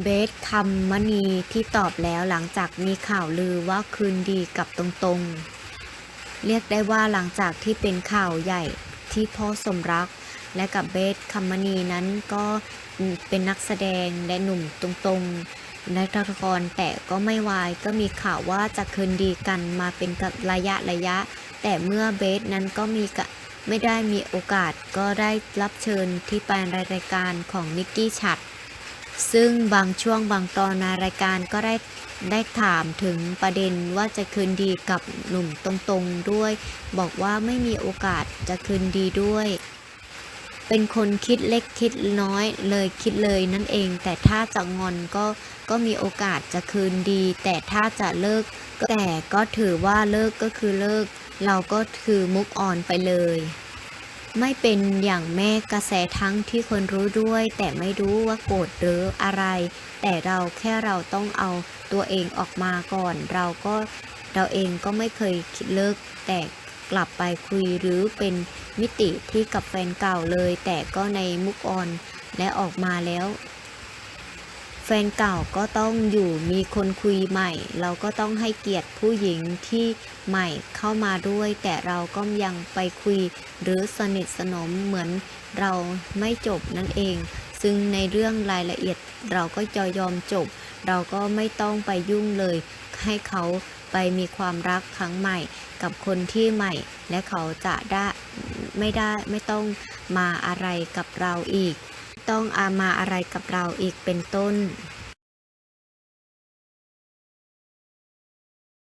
เบสคำมณีที่ตอบแล้วหลังจากมีข่าวลือว่าคืนดีกับตรงๆ เรียกได้ว่าหลังจากที่เป็นข่าวใหญ่ที่พ่อสมรัก และกับเบสคำมณีนั้นก็เป็นนักแสดงและหนุ่มตรงๆนักละครแต่ก็ไม่วายก็มีข่าวว่าจะคืนดีกันมาเป็นกับระยะระยะ แต่เมื่อเบสนั้นก็มีกไม่ได้มีโอกาสก็ได้รับเชิญที่ไปในรายการของนิกกี้ชัด ซึ่งบางช่วงบางตอนในรายการก็ได้ได้ถามถึงประเด็นว่าจะคืนดีกับหนุ่มตรงๆด้วย บอกว่าไม่มีโอกาสจะคืนดีด้วย เป็นคนคิดเล็กคิดน้อยเลยคิดเลยนั่นเอง แต่ถ้าจะงอนก็ก็มีโอกาสจะคืนดี แต่ถ้าจะเลิกแต่ก็ถือว่าเลิกก็คือเลิก เราก็คือมุกอ่อนไปเลย ไม่เป็นอย่างแม่กระแสทั้งที่คนรู้ด้วย แต่ไม่รู้ว่าโกรธหรืออะไร แต่เราแค่เราต้องเอาตัวเองออกมาก่อน เราก็เราเองก็ไม่เคยคิดเลิก แต่กลับไปคุยหรือเป็นมิติที่กับแฟนเก่าเลย แต่ก็ในมุกออนและออกมาแล้ว แฟนเก่าก็ต้องอยู่มีคนคุยใหม่ เราก็ต้องให้เกียรติผู้หญิงที่ใหม่เข้ามาด้วย แต่เราก็ยังไปคุย หรือสนิทสนมเหมือนเราไม่จบนั่นเอง ซึ่งในเรื่องรายละเอียดเราก็จะยอมจบ เราก็ไม่ต้องไปยุ่งเลย ให้เขาไปมีความรักครั้งใหม่กับคนที่ใหม่ และเขาจะได้ไม่ได้ไม่ต้องมาอะไรกับเราอีก ต้องอามาอะไรกับเราอีกเป็นต้น